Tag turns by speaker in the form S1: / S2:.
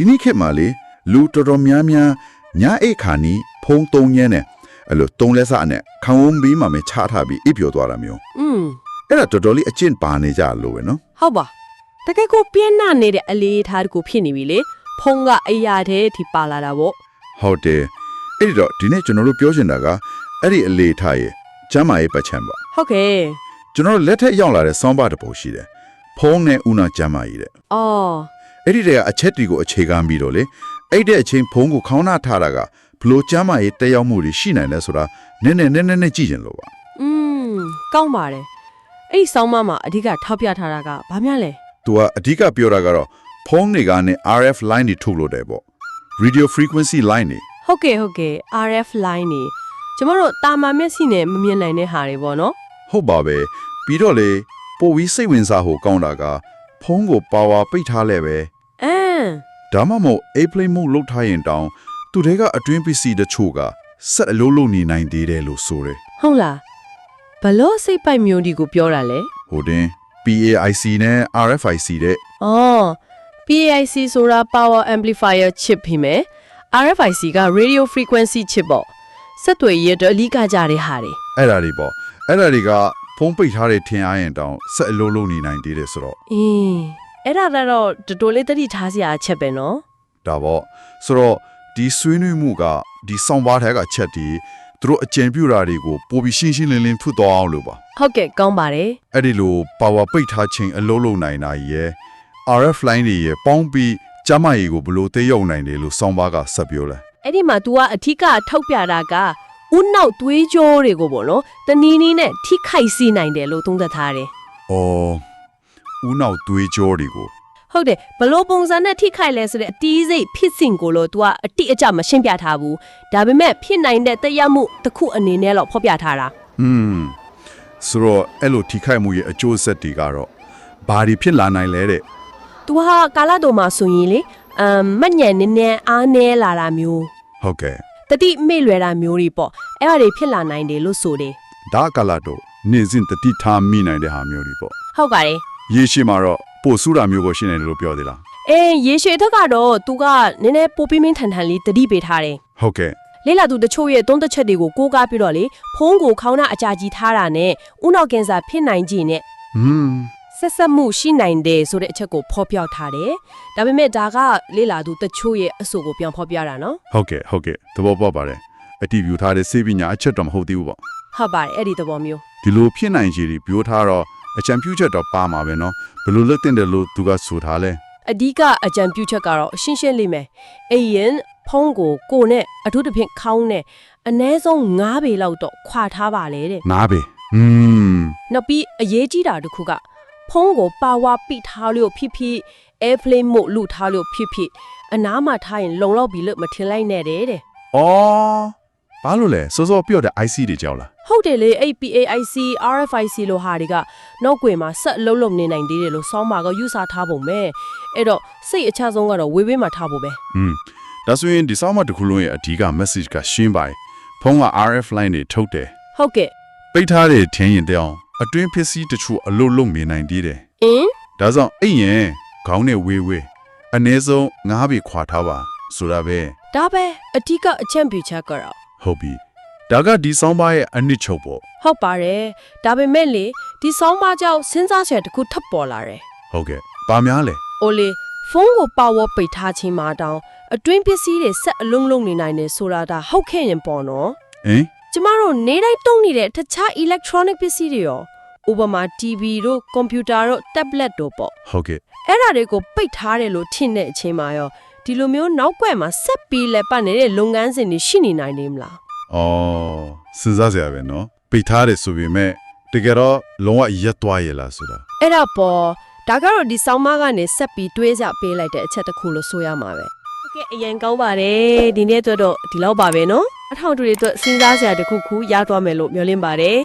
S1: ဒီနေ့ခေတ်မှာလေလူတော်တော်များများညအိတ်ခါနီးဖုံးသုံးညဲနဲ့အဲ့လိုသုံးလက်စနဲ့ခေါင်းဝန်းပြီးမှပဲချထားပြီးအိပ်ပျော်သွားတာမျိုး
S2: อืม
S1: အဲ့ဒါတော်တော်လေးအကျင့်ပါနေကြလို့ပဲနော်
S2: ဟုတ်ပါတကယ်ကိုပြင်းနာနေတဲ့အလေးထားတကူဖြစ်နေပြီလေဖုံးကအရာတဲ့ဒီပါလာတာပေါ့
S1: ဟုတ်တယ်အဲ့ဒီတော့ဒီနေ့ကျွန်တော်တို့ပြောချင်တာကအဲ့ဒီအလေထားရဲ့ကျမ်းမာရေးပတ်ချံပါ
S2: ဟုတ်ကဲ့
S1: ကျွန်တော်တို့လက်ထက်ရောက်လာတဲ့ဆောင်းပါတစ်ပုံရှိတယ်ဖုံးနဲ့ဦးနာကျမ်းမာရေးတဲ့
S2: အော်
S1: အဲ့ဒီတည်းကအချက်တီကိုအခြေခံပြီးတော့လေအဲ့တဲ့အချိန်ဖုံးကိုခေါင်းနာထားတာကဘလို့ကျမ်းမာရေးတက်ရောက်မှုတွေရှိနိုင်လဲဆိုတာနည်းနည်းနည်းနည်းနဲ့ကြည့်ကြလို့ပါ
S2: อืมကောင်းပါတယ်အဲ့ဒီဆောင်းမမှာအဓိကထောက်ပြထားတာကဘာများလဲ
S1: သူကအဓိကပြောတာကတော့ဖုံးတွေကနေ RF line တွေထုတ်လို့တယ်ပေါ့ radio frequency line တွေ
S2: ဟုတ်ကဲ့ဟုတ်ကဲ့ RF line နေကျမတို့တာမာမျက်စိနဲ့မမြင်နိုင်တဲ့ဟာတွေပေါ့နော်
S1: ဟုတ်ပါပဲပြီးတော့လေပိုပြီးစိတ်ဝင်စားဖို့ကောင်းတာက ဖုံးကိုပါဝါပိတ်ထားလဲပဲ
S2: အမ်
S1: ဒါမှမဟုတ် airplane mode လုပ်ထားရင်တောင်သူတွေကအတွင်းပစ္စည်းတချို့ကဆက်အလုံးလုံးနေနိုင်သေးတယ်လို့ဆိုတယ်
S2: ဟုတ်လားဘလို့စိတ်ပိုက်မျိုးဒီကိုပြောတာလဲ
S1: ဟိုတင် PAIC နဲ့ RFIC တဲ့
S2: အော် PAIC ဆိုတာ power amplifier chip ဖြစ်မယ် RFIC က radio frequency chip ပေါ့စက်တွေရတော့အလိကကြတဲ့ဟာတွေ
S1: အဲ့ဒါတွေပေါ့အဲ့ဒါတွေက ဖုံးပိတ်ထားတဲ့ထင်အားရင်တောင်ဆက်အလုံးလုံးနေနိုင်သေးတယ်ဆိုတော့
S2: အင်းအဲ့ဒါကတော့တော်တော်လေးတတိထားစရာအချက်ပဲနော်
S1: ဒါပေါ့ဆိုတော့ဒီဆွေးနွေးမှုကဒီစောင်းပါးထဲကချက်တီသူတို့အကြံပြုတာတွေကိုပိုပြီးရှင်းရှင်းလင်းလင်းဖွသွားအောင်လို့ပါ
S2: ဟုတ်ကဲ့ကောင်းပါတယ်
S1: အဲ့ဒီလို power ပိတ်ထားခြင်းအလုံးလုံးနိုင်တာရယ် RF line တွေရယ်ပေါင်းပြီးကျမကြီးကိုဘယ်လို့သိရောက်နိုင်တယ်လို့စောင်းပါးကဆက်ပြောလဲ
S2: အဲ့ဒီမှာ तू ကအထီးကထောက်ပြတာက ဥနောက်သွေးကြောတွေကိုပေါ့နော်တနည်းနည်းနဲ့ထိခိုက်စေနိုင်တယ်လို့သုံးသပ်ထားတယ်။
S1: အော်ဦးနောက်သွေးကြောတွေကို
S2: ဟုတ်တယ်ဘလို့ပုံစံနဲ့ထိခိုက်လဲဆိုတဲ့အတီးစိတ်ဖြစ်စဉ်ကိုလို့ तू ကအတိအကျမရှင်းပြထားဘူးဒါပေမဲ့ဖြစ်နိုင်တဲ့တရားမှုတစ်ခုအနေနဲ့တော့ဖော်ပြထားတာ
S1: ဟွန်းဆိုတော့အဲ့လိုထိခိုက်မှုရဲ့အကျိုးဆက်တွေကတော့ဘာတွေဖြစ်လာနိုင်လဲတဲ့
S2: तू ဟာကာလတော်မှာဆိုရင်လေအမ်မညံနေနေအားနေလာတာမျိုး
S1: ဟုတ်ကဲ့
S2: တတိမေ့လွယ်တာမျိုးတွေပေါ့အဲ့ဒါတွေဖြစ်လာနိုင်တယ်လို့ဆိုတယ်
S1: ဒါကလာတော့နေစဉ်တတိထားမိနိုင်တဲ့ဟာမျိုးတွေပေါ့
S2: ဟုတ်ပါတယ်
S1: ရေရှိမှာတော့ပို့ဆူတာမျိုးကိုရှင်းနေတယ်လို့ပြောသေးလား
S2: အေးရေရှည်တက်ကတော့ तू ကနည်းနည်းပိုပြင်းပြင်းထန်ထန်လေးတတိပေးထားတယ်
S1: ဟုတ်ကဲ့
S2: လေးလာသူတချို့ရဲ့သုံးသက်ချက်တွေကိုကိုးကားပြီးတော့လေဖုံးကိုခေါင်းနာအကြာကြီးထားတာနဲ့ဥနောက်ကင်ဆာဖြစ်နိုင်ခြင်းနဲ့
S1: ဟွန်း
S2: ဆက်ဆက်မှုရှိနိုင်တယ်ဆိုတဲ့အချက်ကိုဖော်ပြထားတယ်။ဒါပေမဲ့ဒါကလေလာသူတချို့ရဲ့အဆိုကိုပြန်ဖော်ပြတာနော်။
S1: ဟုတ်ကဲ့ဟုတ်ကဲ့သဘောပေါက်ပါတယ်။အတီးပြူထားတဲ့စေပညာအချက်တော့မဟုတ်သေးဘူးပေါ့။
S2: ဟုတ်ပါတယ်အဲ့ဒီသဘောမျိုး။
S1: ဒီလိုဖြစ်နိုင်ခြေတွေပြောထားတော့အကြံပြုချက်တော့ပါမှာပဲနော်။ဘယ်လိုလုပ်တင်တယ်လို့သူကဆိုထားလဲ။
S2: အဓိကအကြံပြုချက်ကတော့ရှင်းရှင်းလေးမယ်။အေးရင်ဖုံးကိုကိုနဲ့အထူးသဖြင့်ခေါင်းနဲ့အ ਨੇ ဆုံး9ပေလောက်တော့ခွာထားပါလေတဲ့။
S1: 9ပေ။อืม
S2: နောက်ပြီးအရေးကြီးတာတစ်ခုက ဖုံးကိုပါဝါပိထားလို့ဖြစ်ဖြစ် airplane mode လူထားလို့ဖြစ်ဖြစ်အနားမှာထားရင်လုံလောက်ပြီလို့မထင်လိုက်နဲ့တဲ့တဲ့
S1: အော်ဘာလို့လဲစောစောပြောတဲ့ IC တွေကြောက်လား
S2: ဟုတ်တယ်လေအဲ့ PAIC RFIC လို့ဟာတွေကနောက်ွယ်မှာဆက်အလုံးလုံးနေနိုင်သေးတယ်လို့စောင်းမာကယူဆထားပုံပဲအဲ့တော့စိတ်အချဆုံးကတော့ဝေးဝေးမှာထားဖို့ပဲ
S1: อืมဒါဆိုရင်ဒီဆောင်းမတစ်ခုလုံးရဲ့အဓိက message ကရှင်းပါတယ်ဖုန်းက RF line တွေထုတ်တယ်
S2: ဟုတ်ကဲ့
S1: ပိတ်ထားတဲ့ထင်းရင်တောင် အတွင်းပစ္စည်းတချို့အလုတ်လုံးနေနိုင်သေးတယ်
S2: အင်း
S1: ဒါကြောင့်အိမ်ရင်ခေါင်းနဲ့ဝေးဝေးအနည်းဆုံး9ပေခွာထားပါဆိုတာပဲ
S2: ဒါပဲအဓိကအချက်ပြချက်ကတော့
S1: ဟုတ်ပြီဒါကဒီဆောင်းပါရဲ့အနစ်ချုပ်ပေါ့
S2: ဟုတ်ပါတယ်ဒါပေမဲ့လေဒီစောင်းမကြောင့်စဉ်းစားချက်တစ်ခုထပ်ပေါ်လာတယ်
S1: ဟုတ်ကဲ့ဘာများလဲ
S2: အိုလေဖုန်းကိုပါဝါပိတ်ထားခြင်းမှာတောင်အတွင်းပစ္စည်းတွေဆက်အလုံးလုံးနေနိုင်တယ်ဆိုတာဒါဟုတ်ခဲ့ရင်ပေါ့နော်
S1: ဟင်
S2: ကျမတို့နေတိုင်းတုံးနေတဲ့တခြား electronic ပစ္စည်းတွေရော ဥပမာ TV တို့ computer တို့ tablet တို့ပေါ့
S1: ဟုတ်ကဲ့
S2: အဲ့ဒါတွေကိုပိတ်ထားတယ်လို့ထင်တဲ့အချိန်မှာရောဒီလိုမျိုးနောက်ွယ်မှာဆက်ပြီးလက်ပတ်နေတဲ့လုပ်ငန်းစဉ်တွေရှိနေနိုင်နေမလား
S1: အော်စဉ်းစားစရာပဲနော်ပိတ်ထားတယ်ဆိုပေမဲ့တကယ်တော့လုံးဝရက်သွားရလားဆိုတာ
S2: အဲ့ဒါပေါ်ဒါကတော့ဒီဆောင်းမကနေဆက်ပြီးတွေးကြပေးလိုက်တဲ့အချက်တစ်ခုလို့ဆိုရမှာပဲဟုတ်ကဲ့အရင်ကောင်းပါတယ်ဒီနေ့အတွက်တော့ဒီလောက်ပါပဲနော်အထောက်အတူတွေအတွက်စဉ်းစားစရာတစ်ခုခုရသွားမယ်လို့မျှော်လင့်ပါတယ်